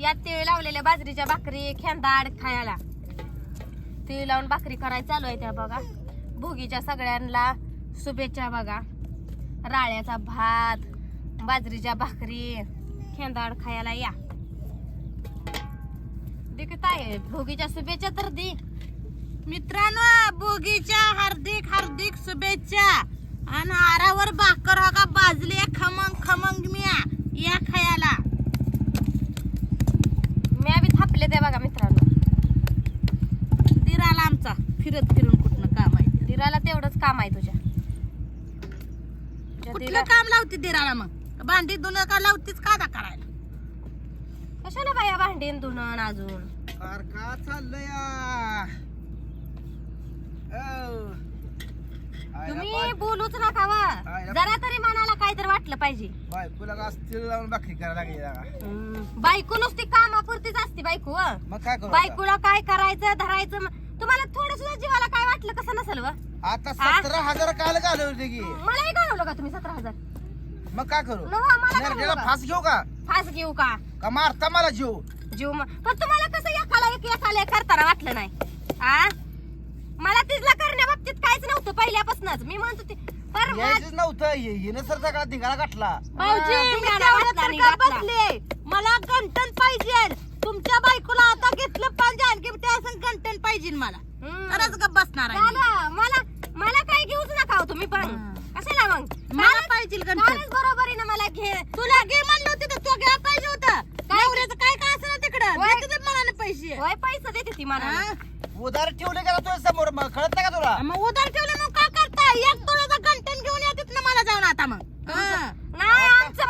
यात तिळ लावलेल्या बाजरीच्या भाकरी खेंदाड खायला. तिळ लावून भाकरी करायला चालू आहे त्या बघा. भोगीच्या सगळ्यांना शुभेच्छा बघा. राळ्याचा भात बाजरीच्या भाकरी खेंदाड खायला या. दे भोगीच्या शुभेच्छा तर दे. मित्रांनो भोगीच्या हार्दिक हार्दिक शुभेच्छा. आणि आरावर भाकर हो का बाजली खमंग खमंग मिया. या खायला. थापले ते बघा मित्रांनो. दिराला आमचा फिरत फिरून कुठनं काम आहे. दिराला तेवढंच काम आहे तुझ्या. तुझ्या कुठलं दिरा- काम लावते दिराला मग? भांडी धुणं का लावतीच कादा करायला? कशाला बाया भांडीन धुणं अजून? कार का चाललंय तुम्ही बोलूच नका वा आयला- जरा तरी मनाला काय तर वाटलं पाहिजे. बायकोला का असतील लावून भाकरी करायला लागली जरा. हम्म, बायको नुसती कामापुरतीच असते बायको. मग काय करू आता? बायकोला काय करायचं धरायचं म- तुम्हाला थोडं सुद्धा जीवाला काय वाटलं कसं नसेल व आता सतरा हजार काल घालवते की. मलाही घालवलं का तुम्ही सतरा हजार? मग काय करू? मला नरड्याला घालवलं का? फास घेऊ का? फास घेऊ का? का मारता मला जीव? जीव म- पण तुम्हाला कसं एकाला एक एकाला एक करताना वाटलं नाही? आ? मला तिथला करण्या बाबतीत काहीच नव्हतं पहिल्यापासूनच. मी म्हणत होते पर यायचंच नव्हतं. ये- हिनं सर सगळा धिंगाणा गाठला. भाऊजी हा, मी धिंगाणा तेवढं घातला तर आणि का घातला. बसले? मला गंटन पाहिजे. तुमच्या बायकोला आता घेतलं पाहिजे. आणखी त्या असं गंटन पाहिजे मला. तरच गप बसणार आहे मी. मला मला काय घेऊच नका हो तुम्ही पण. कशाला मग? मला कालच- पाहिजे गंटन कालच बरोबरीनं मला घे तुला घे म्हणलं होतं तर तू घ्या पाहिजे होतं. नवऱ्याचं काय काय असं ना तिकडं? होय. देते ते मनाने पैसे. होय पैसे देते ती मला हा? उदार ठेवले का तुझ्या समोर? मग कळत नाही का तुला? मग उधार ठेवले मग काय करताय? एक तोळ्याचा गंटन घेऊन या तिथनं मला जाऊन आता मग. हा. नाही आमचं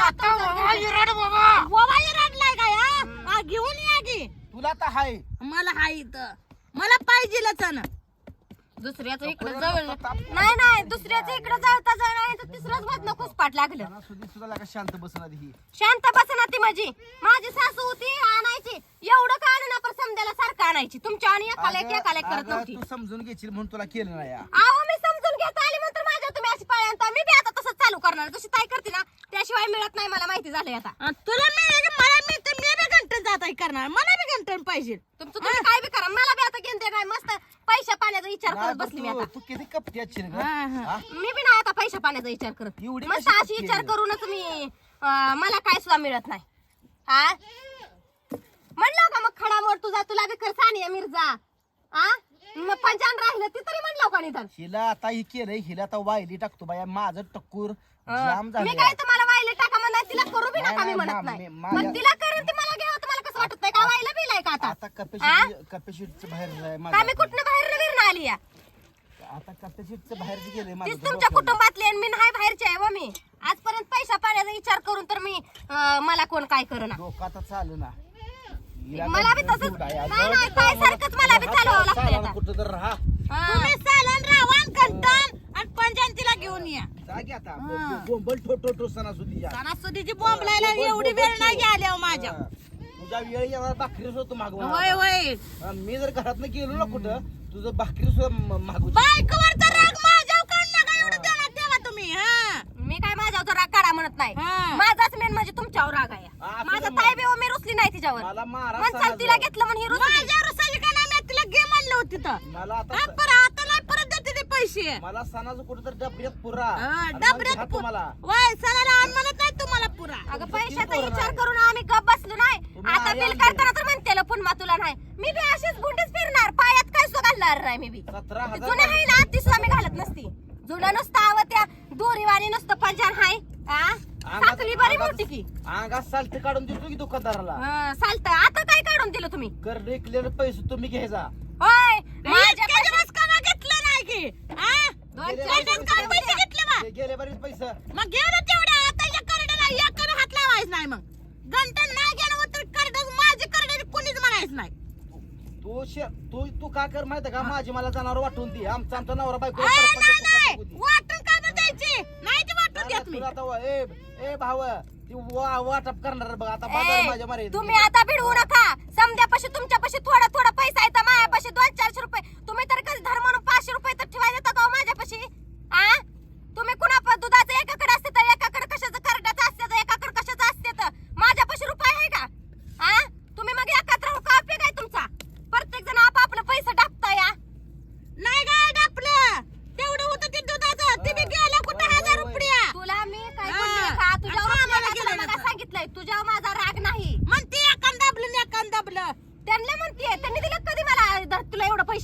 आता. इराड बाबा ववाई रडलाय काय हा? घेऊन या की. तुला तर हाय. मला हाय इथं. मला पाहिजेलच ना दुसऱ्याचं इकडे जवळ नाही नाही दुसऱ्याचं इकडे जळता जळ तर तिसरंच मधनं लागलं. सुधी सुद्धा लागा शांत बसणार ही. शांत बसना ती माझी. माझी सासू होती आणायची. एवढं का ना पण समजायला सारखं आणायची. तुमच्या आणि एकाला एक अगं- एकाला एक करत अगं, नव्हती. तू समजून घेशील म्हणून तुला केलं नाही या. अहो मी समजून घेत आली म्हणतो माझ्या तुम्ही अशी पाळ्यांत मी बी आता तसंच चालू करणार जशी ताई करते ना त्याशिवाय मिळत नाही मला माहिती झालंय आता. तुला मिळेल की मला मिळतं मी बी गंटन जात आहे करणार. मला बी गंटन पाहिजे. तुमचं तुम्ही काय बी करा मला बी आता घेऊन काय मस्त पैशा पाण्याचा विचार करत नाही, बसली मी आता. तू किती कपटी असशील ग? हा, हा. हा? मी बी नाही आता पैशा पाण्याचा विचार करत. एवढी मस्त कशी अशी विचार आहे? करूनच मी अं, मला काय सुद्धा मिळत नाही. हा? म्हणलं का मग खडामोड तुझा तुला बी कर सानिया मिर्झा हा? मग पंचान राहिलं ती तरी म्हणलं का निदान. हिला आता ही केलंय हिला आता वायली टाकतो बाया माझं टक्कूर जाम मी झालं काय तुम्हाला वायले टाका म्हणणार तिला करू बी नका मी म्हणत नाही मग तिला करून ती मला घ्यावं तुम्हाला कसं वाटत नाही का वायला बिलाय का आता आता हा? कपॅसिटी कपॅसिटीचं बाहेर का मी माझं. कुठनं बाहेर आली या आता बाहेर तीच तुमच्या. कुटुंबातली आणि मी नाही बाहेरची आहे व मी आजपर्यंत पैसा पाण्याचा विचार करून तर मी अं, मला कोण काय करणार डोकं आता चालू ना मला बी तसंच-. नाही, नाही, ताईसारखंच मला बी चालवावं लागतंय आता. कुठं तर राहा हा. तुम्ही चालन रावण गंटन आणि पंचायतीला घेऊन या. जागी आता हा. बोंबल ठोठो ठो सणासुदीच्या सणासुदीची बॉम्ब लायला एवढी वेळ नाही गेल्या माझ्या. तुझ्या वेळ येणार भाकरी होतो मागवा होय होय. मी जर घरात गेलो ना कुठं तुझं भाकरी सुद्धा मागू बायकोवरचा राग माझ्यावर काढ नका एवढं ध्यानात ठेवा तुम्ही हा. मी काय माझ्यावर राग काढा म्हणत नाही. हा. माझाच मेन म्हणजे तुमच्यावर राग आहे. माझा तुझं ताई बेव मी रुसली नाही तिच्यावर. मला मारा म्हणसाल सणाचं. तिला घेतलं म्हणून ही रुसली. माझ्या रुसाची का नाही मी तिला घे म्हणलं होती तर. मला आता हा, परत आता नाही परत देते ते पैसे मला सणाचं कुठं तर डबऱ्यात पुरा. हा, आणि डबऱ्यात घ्या पु- तुम्हाला. वय सणाला आण म्हणत नाही तुम्हाला पुरा. अगं पैशाचा विचार करून आम्ही गप बसलो नाही. तुम्ही आता बिल. करताना तर म्हणते पुन्हा तुला नाही. मी बी अशीच गुंडीच फिरणार. पायात काय सुद्धा घालणार नाही मी बी. सतरा जुनं हजार आहे ना ती सुद्धा मी घालत नसती. जुनं नुसतं आव त्या दोरीवाणी नुसतं पंजान हाय. हा अंगात- साखळी बरी अंगात- मोठी की. अंगात सालते काढून देतो की दुकानदाराला? हं, चालतं आता काय काढून दिलं तुम्ही? कर रेकलेले पैसे तुम्ही घ्यायचा होय. माझ्या माझ्या दिवस का नाही घेतलं नाही की? दोन गेले चार बारीक दिवस काय पैसे- पैसे घेतले बा. गे- गेले बरेच पैसे. मग घेऊ ना तेवढ्या आता या करड्याला या कर हात लावायच नाही मग. गंटन नाही गेलं तर करड माझी करड कुणीच म्हणायच नाही. तू शे- तू तू काय कर माहिती का? माझी मला जनावर वाटून दी. आमचा आमचा नवरा बायको ए, नाही नाही. वाटून का बरं द्यायची? नाही ती वाटून देत मी. तुला आता वा- ए ए भाव ती वा- वाटप करणार बघ. आता बाजार माझ्या ए, मारे तुम्ही आता भिडवू नका. समद्यापाशी तुमच्यापाशी थोडा थोडा पैसा आहे तर मायापाशी दोन चारशे रुपये तुम्ही तर कधी धर्म म्हणून पाचशे रुपये तर ठेवायला येतं का हो माझ्यापाशी आ तुम्ही कुणा प- दुधाचं एकाकडे असते तर एकाकडे कशाचं करड्याचं असते तर एकाकडे कशाचं असते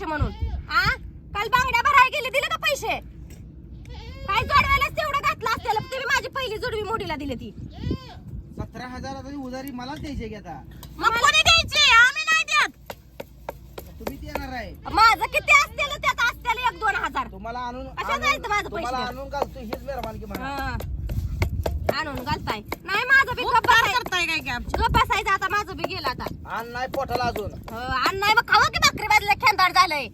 म्हणून आ काल बांगड्या भरायला गेले दिले का पैसे. काय जोडवायलाच तेवढं घातलं असतेला तुम्ही माझी पहिली जोडवी मोडीला दिली ती. सतरा हजाराची उधारी मलाच द्यायची की आता? मग कोणी द्यायची? आम्ही नाही देत. तुम्ही देणार आहे. माझं किती असतेल त्यात असतेल एक दोन हजार. तुम्हाला आणून आणून- जायचं माझं तुम्हाला पैसे. आणून घालतो हीच मेहरबानगी म्हणा. हा. आणून घालताय. नाही माझं बी गप्प उपकार करताय काय की आमची? गप्प बसायचं आता माझं बी गेलं आता. आण नाही पोटाला अजून. हो, आणि नाही मग खावा की भाकरी बाजल्या खेंदाड झालंय.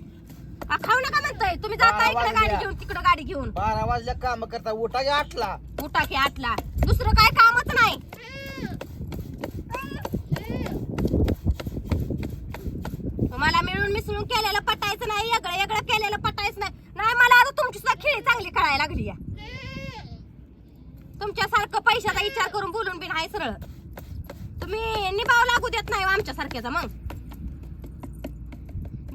आ, खाऊ नका म्हणतोय. तुम्ही जाता बारा इकडे गाडी वाजल्या. घेऊन तिकडे गाडी घेऊन. बारा वाजल्या काम करता. उठा घ्या आठला. उठा की आतला दुसरं काय कामच नाही. मला मिळून मिसळून केलेलं पटायचं नाही वेगळं वेगळं केलेलं पटायचं नाही. नाही मला आता तुमची सुद्धा खेळी चांगली कळायला लागली या. तुमच्यासारखं पैशाचा विचार करून बोलून बी नाही सरळ. तुम्ही निभाव लागू देत नाही हो आमच्या मग.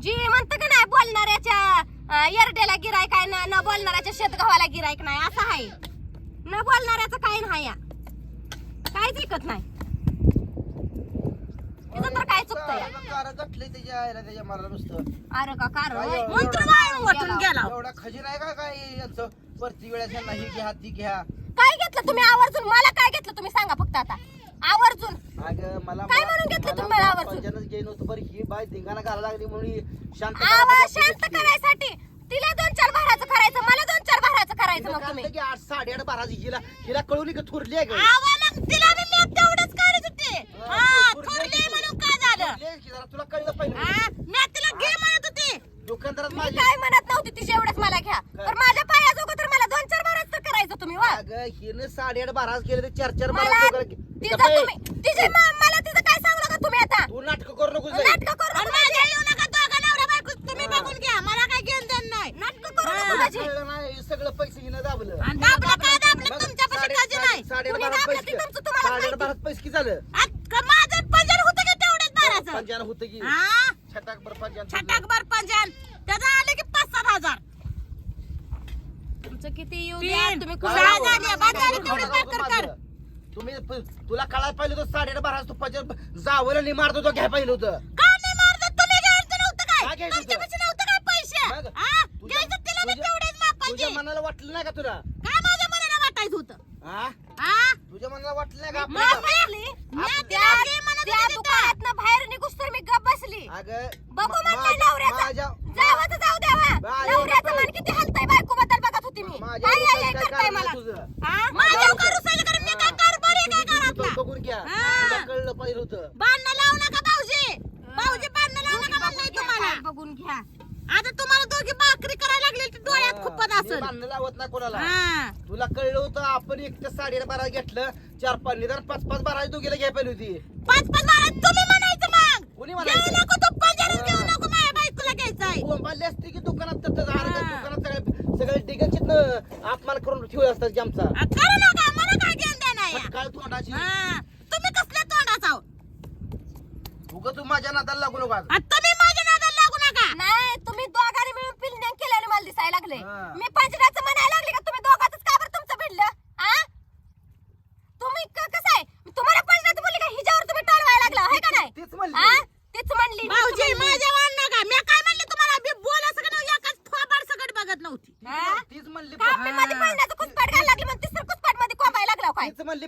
जी म्हणतं का नाही बोलणाऱ्याच्या? एरडेला गिरायक आहे ना न बोलणाऱ्याच्या शेतगव्हाला गिरायक नाही असं आहे. न बोलणाऱ्याचं काय नाही काहीच ऐकत नाही. तर काय अरे का कारण वाळून वाटून गेला. एवढा खजिना आहे का यांचं? वेळेस यांना ही घ्या ती घ्या. काय घेतलं तुम्ही आवर्जून? मला काय घेतलं तुम्ही सांगा फक्त आता. आवर्जून. अगं मला काय म्हणून घेतलं तुम्ही मला आवर्जून? पंजानच घेईन होतं बरं ही बाय धिंगाणा घालायला लागली म्हणून ही शांत आवाज शांत करायसाठी. तिला दोन चार भाराचं करायचं मला दोन चार भाराचं करायचं मग तुम्ही. आठ साडेआठ बारा हिला हिला कळून का थोरली आहे का? तिला बी मी तेवढंच काढत होते. हा, हा थोरली थोरली आहे म्हणून. काय झालं? थोरली आहे की जरा तुला कळलं पाहिजे. हा मी तिला घे म्हणत होते. दुकानदारात मी माझी काय म्हणत नव्हती तिचे एवढंच मला घ्या माझ्या पायाजोगं तर मला दोन चार भाराच तर करायचं तुम्ही वा अगं हिने साडेआठ बारा केले तर चार चार मला बारा तिचं तुम्ही तिचे मा- मला तिचं काय सांगू नका तुम्ही आता? तू नाटक करू नको. नाटक करू आणि नका माझ्या येऊ नका दोघा नवरा बायको तुम्ही बघून घ्या. मला काय घेऊन देणं नाही. नाटक करू. नका तुला माझी कळलं नाही, सगळं पैसे हिनं दाबलं. आणि दाबलं काय दाबलं? मग तुमच्यापाशी साडे- काळजी नाही. साडे- साडेआठ तुम्ही बारा दाबलं पैसे. ते तुमचं तुम्हाला साडेआठ माहिती. बारा पैसे किती झालं. आ, का माझं पंजन होतं का तेवढेच बाराचं? पंजान होतं की. हा? छटाक बर पंजान छटाक बर पंजन त्याचं आले की पाच सात हजार. तुमचं किती येऊ तीन. द्या तुम्ही सहा कुणाला- झाली, बाद झाली तेवढी भाकर कर. तुम्ही तुला कळायला पाहिजे होतं साडेआठ बारा तू पंजाब जावं नाही मारतो तो घ्या पाहिजे होतं का नाही मारत तुम्ही घ्यायचं नव्हतं काय काय घ्यायचं तुमच्यापाशी नव्हतं काय पैसे मग? हा तुझ्या- घ्यायचं तिला बी तुझ्या- तेवढेच मापायचे तुझ्या मनाला वाटलं नाही का तुला काय माझ्या मनाला वाटायचं होतं हा हा तुझ्या मनाला वाटलं नाही का मग आपल्याला? बसली. मी त्या तिला घे म्हणत त्या होते तिथं. दुकानातनं बाहेर निघूस तर मी गप बसली अगं बघू मा- म्हणलं माझ्या- नवऱ्याचं माझ्या जावं तर जाऊ द्यावा माझ्या नवऱ्याचं डोक्यात- मन किती हलतंय बायको बद्दल बघत होती मी माझ्या काय डोक्यात आहे काय करताय कारण मला आहे तुझं? हा? माझ्या करू सगळं करून मी काय कारभार आहे काय तुझी- तुझी घरातला बघून घ्या हा. तुला कळलं पाहिजे होतं बांधणं लावू नका भाऊजी भाऊजी बांधणं लावू दोघी नका बघून म्हणलंय घ्या, तुम्हाला काय बघून घ्या. आता तुम्हाला दोघी भाकरी करायला लागली की डोळ्यात खुपत मी असेल. भांडणं लावत नाही कोणाला. हा. तुला कळलं होतं आपण एक तर साडेआठ बारा घेतलं चार पाच निदान पाच पाच बारा दोघीला घ्याय पाहिजे होती. पाच पाच बारा तुम्ही म्हणायचं मग. कोणी घेऊ म्हणायचं? नको तू पंजाबी घेऊ. नको माझ्या बायकोला घ्यायचंय. बोंबाडली असते की दुकानात तर हा. दुकानात सगळे सगळे डिगलचित अपमान करून ठेवले असतात की आमचा. आ, करू नका मला काय घेऊन देणार या? काळ तोंडाची? तुम्ही कसल्या तोंडाचा आहो? उगा तू माझ्या नादाला लागू नको आज तुम्ही माझ्या नादाला लागू नका नाही तुम्ही दोघांनी मिळून पिल्ड्या केल्याने मला दिसायला लागले हा. मी पंचराचं म्हणायला लागले का? तुम्ही दोघातच का बरं तुमचं भिडलं? आ? तुम्ही क- कसं आहे? तुम्हाला पंचराचं बोलली का? हिच्यावर तुम्ही टळवायला लागला आहे का नाही? तीच म्हणली. आ? तीच म्हणली. तीच भाऊजी म्हणली. माझ्या वाण नका. मी काय म्हणले तुम्हाला? मी बोला सगळं एकाच थोबाड सगळं बघत नव्हती. हा? तीच म्हणली का मी मध्ये पळण्याचं कुसपाट घालायला लागली म्हणून तिसरं कुसपाटमध्ये कोंबायला लागला काय? तीच म्हणली